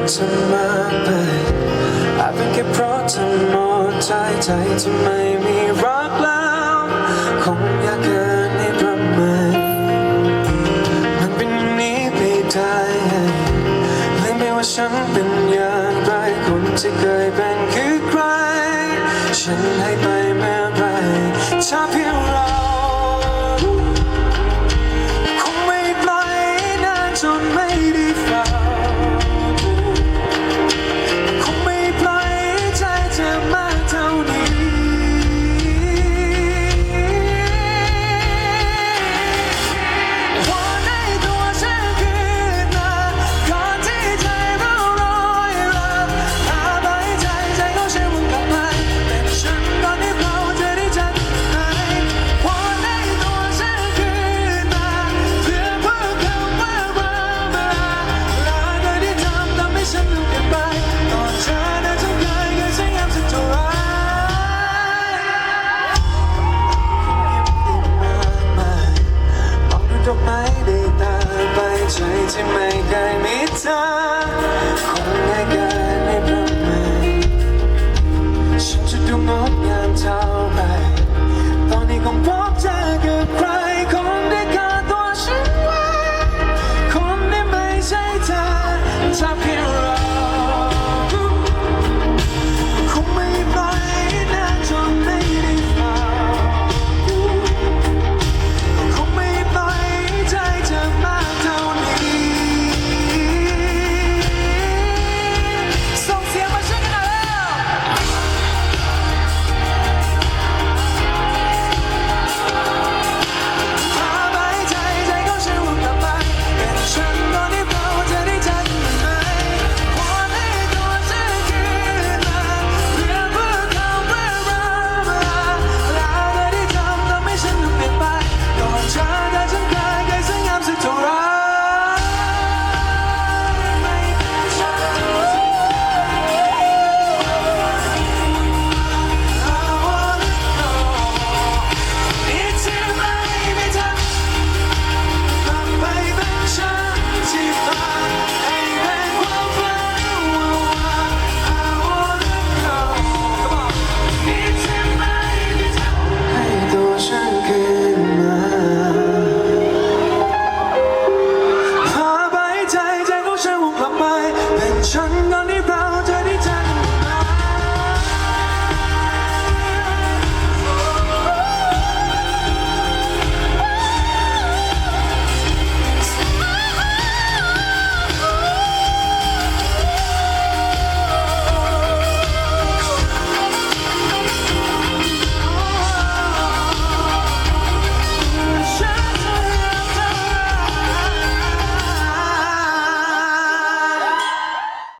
กเธอมาไปอาจเป็นแค่เพราะเธอหมดใจใจที่ไม่มีรักแล้ว คงอยากเกินในประมาณมันเป็นอย่างนี้ไปได้ลืมไปว่าฉันเป็นอย่างไรคนที่เคยเป็นคือใคร ฉันให้ไป ที่ไม่ได้มีเธอ ฉันนั้น